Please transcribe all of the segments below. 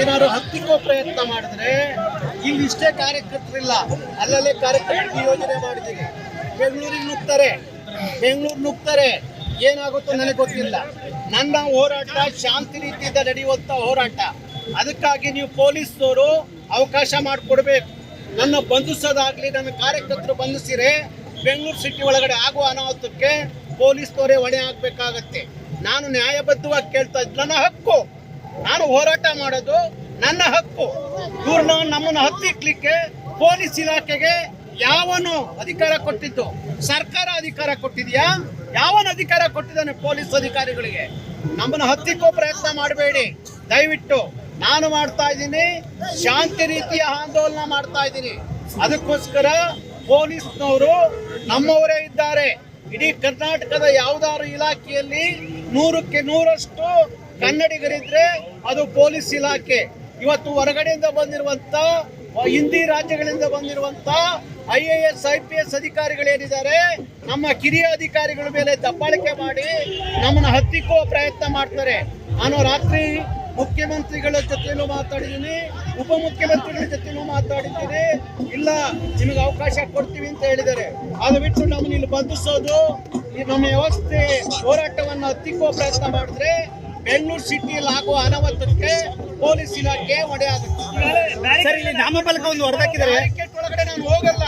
ಏನಾದ್ರು ಹತ್ತಿಕ್ಕೋ ಪ್ರಯತ್ನ ಮಾಡಿದ್ರೆ ಇಲ್ಲಿ ಇಷ್ಟೇ ಕಾರ್ಯಕರ್ತರಿಲ್ಲ. ಅಲ್ಲಲ್ಲೇ ಕಾರ್ಯಕರ್ತರು ಯೋಜನೆ ಮಾಡಿದ್ದೀರಿ. ಬೆಂಗಳೂರಿಗೆ ನುಗ್ತಾರೆ. ಬೆಂಗಳೂರು ನುಗ್ತಾರೆ. ಏನಾಗುತ್ತೋ ನನಗೆ ಗೊತ್ತಿಲ್ಲ. ನನ್ನ ಹೋರಾಟ ಶಾಂತಿ ರೀತಿಯಿಂದ ನಡೆಯುವಂತ ಹೋರಾಟ. ಅದಕ್ಕಾಗಿ ನೀವು ಪೊಲೀಸ್ನವರು ಅವಕಾಶ ಮಾಡಿಕೊಡ್ಬೇಕು. ನನ್ನ ಬಂಧಿಸೋದಾಗ್ಲಿ, ನನ್ನ ಕಾರ್ಯಕರ್ತರು ಬಂಧಿಸಿರೆ ಬೆಂಗಳೂರು ಸಿಟಿ ಒಳಗಡೆ ಆಗುವ ಅನಾಹುತಕ್ಕೆ ಪೊಲೀಸ್ನವರೇ ಹೊಣೆ ಆಗ್ಬೇಕಾಗತ್ತೆ. ನಾನು ನ್ಯಾಯಬದ್ಧವಾಗಿ ಕೇಳ್ತಾ ಇದ್ದ. ನನ್ನ ಹಕ್ಕು. ನಾನು ಹೋರಾಟ ಮಾಡೋದು ನನ್ನ ಹಕ್ಕು. ಇವ್ರನ್ನ ನಮ್ಮನ್ನು ಹತ್ತಿಕ್ಲಿಕ್ಕೆ ಪೊಲೀಸ್ ಇಲಾಖೆಗೆ ಯಾವನು ಅಧಿಕಾರ ಕೊಟ್ಟಿದ್ದು? ಸರ್ಕಾರ ಅಧಿಕಾರ ಕೊಟ್ಟಿದ್ಯಾ? ಯಾವನ ಅಧಿಕಾರ ಕೊಟ್ಟಿದ್ದಾನೆ ಪೊಲೀಸ್ ಅಧಿಕಾರಿಗಳಿಗೆ? ನಮ್ಮನ್ನು ಹತ್ತಿಕ್ಕೋ ಪ್ರಯತ್ನ ಮಾಡಬೇಡಿ. ದಯವಿಟ್ಟು ನಾನು ಮಾಡ್ತಾ ಇದ್ದೀನಿ. ಶಾಂತಿ ರೀತಿಯ ಆಂದೋಲನ ಮಾಡ್ತಾ ಇದ್ದೀನಿ. ಅದಕ್ಕೋಸ್ಕರ ಪೊಲೀಸ್ನವರು ನಮ್ಮವರೇ ಇದ್ದಾರೆ. ಇಡೀ ಕರ್ನಾಟಕದ ಯಾವ್ದಾದ್ರು ಇಲಾಖೆಯಲ್ಲಿ ನೂರಕ್ಕೆ ನೂರಷ್ಟು ಕನ್ನಡಿಗರಿದ್ರೆ ಅದು ಪೊಲೀಸ್ ಇಲಾಖೆ. ಇವತ್ತು ಹೊರಗಡೆಯಿಂದ ಬಂದಿರುವಂತ, ಹಿಂದಿ ರಾಜ್ಯಗಳಿಂದ ಬಂದಿರುವಂತ I A S I P S ಅಧಿಕಾರಿಗಳೇನಿದ್ದಾರೆ, ನಮ್ಮ ಕಿರಿಯ ಅಧಿಕಾರಿಗಳ ಮೇಲೆ ದಬ್ಬಾಳಿಕೆ ಮಾಡಿ ನಮ್ಮನ್ನು ಹತ್ತಿಕ್ಕುವ ಪ್ರಯತ್ನ ಮಾಡ್ತಾರೆ. ನಾನು ರಾತ್ರಿ ಮುಖ್ಯಮಂತ್ರಿಗಳ ಜೊತೆಲೂ ಮಾತಾಡಿದ್ದೀನಿ, ಉಪಮುಖ್ಯಮಂತ್ರಿಗಳ ಜೊತೆಲೂ ಮಾತಾಡಿದ್ದೀನಿ. ಇಲ್ಲ, ನಿಮಗೆ ಅವಕಾಶ ಕೊಡ್ತೀವಿ ಅಂತ ಹೇಳಿದ್ದಾರೆ. ಅದು ಬಿಟ್ಟು ನಮ್ಮನ್ನ ಇಲ್ಲಿ ಬಂಧಿಸೋದು ನಮ್ಮ ವ್ಯವಸ್ಥೆ ಹೋರಾಟವನ್ನು ಹತ್ತಿಕ್ಕುವ ಪ್ರಯತ್ನ ಮಾಡಿದ್ರೆ ಬೆಂಗಳೂರು ಸಿಟಿಯಲ್ಲಿ ಆಗುವ ಅನಾಹುತಕ್ಕೆ ಪೊಲೀಸ್ ಇಲಾಖೆ ಹೊಡೆ ಸರ್ ಇಲ್ಲಿ ನಾಮಫಲಕ ಒಂದು ಹೊರದಾಕಿದ್ದಾರೆ ಬ್ಯಾರಿಕೇಡ್ ಒಳಗಡೆ ನಾನು ಹೋಗಲ್ಲ.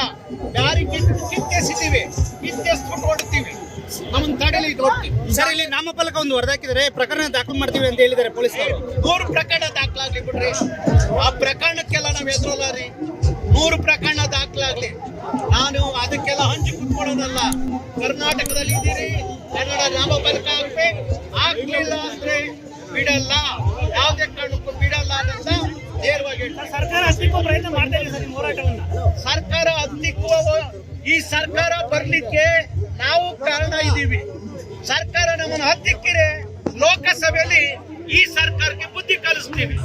ಬ್ಯಾರಿಕೇಡ್ ಕಿತ್ತೆಸಿದ್ದೀವಿ ಕಿತ್ತೆಸ್ಬಿಟ್ಟು ಹೊಡ್ತೀವಿ ನಮ್ಮನ್ನ ತಡೆಲಿ ಇದು ಹೊಡ್ತೀವಿ ಸರ್ ಇಲ್ಲಿ ನಾಮಫಲಕ ಒಂದು ಹೊಡೆದಾಕಿದ್ದಾರೆ ಪ್ರಕರಣ ದಾಖಲು ಮಾಡ್ತೀವಿ ಅಂತ ಹೇಳಿದ್ದಾರೆ ಪೊಲೀಸ್ ನೂರು ಪ್ರಕರಣ ದಾಖಲಾಗ್ಲಿ ಬಿಡ್ರಿ. ಆ ಪ್ರಕರಣಕ್ಕೆಲ್ಲ ನಾವು ಎದುರಲ್ಲ ರೀ. ನೂರು ಪ್ರಕರಣ ದಾಖಲಾಗ್ಲಿ. ನಾನು ಅದಕ್ಕೆಲ್ಲ ಹಂಚಿ ಕುತ್ಕೊಳ್ಳೋದಲ್ಲ. ಕರ್ನಾಟಕದಲ್ಲಿ ಇದ್ದೀರಿ ಕನ್ನಡ ನಾಮಫಲಕ ಹಾಕ್ಬೇಕು ಆಗ್ಲಿಲ್ಲ ಅಂದ್ರೆ ಬಿಡಲ್ಲ. ಯಾವುದೇ ಕಾರಣಕ್ಕೂ ಬಿಡಲ್ಲ ಅಂತ ನೇರವಾಗಿ. ಸರ್ಕಾರ ಅಷ್ಟಕ್ಕೂ ಪ್ರಯತ್ನ ಮಾಡ್ತಾ ಇದೆ ಸರ್ ಹೋರಾಟವನ್ನ? ಸರ್ಕಾರ ಹತ್ತಿಕ್ಕುವ ಈ ಸರ್ಕಾರ ಬರ್ಲಿಕ್ಕೆ ನಾವು ಕಾರಣ ಇದ್ದೀವಿ. ಸರ್ಕಾರ ನಮ್ಮನ್ನು ಹತ್ತಿಕ್ಕಿರೆ ಲೋಕಸಭೆಯಲ್ಲಿ ಈ ಸರ್ಕಾರಕ್ಕೆ ಬುದ್ಧಿ ಕಲಿಸ್ತೀವಿ.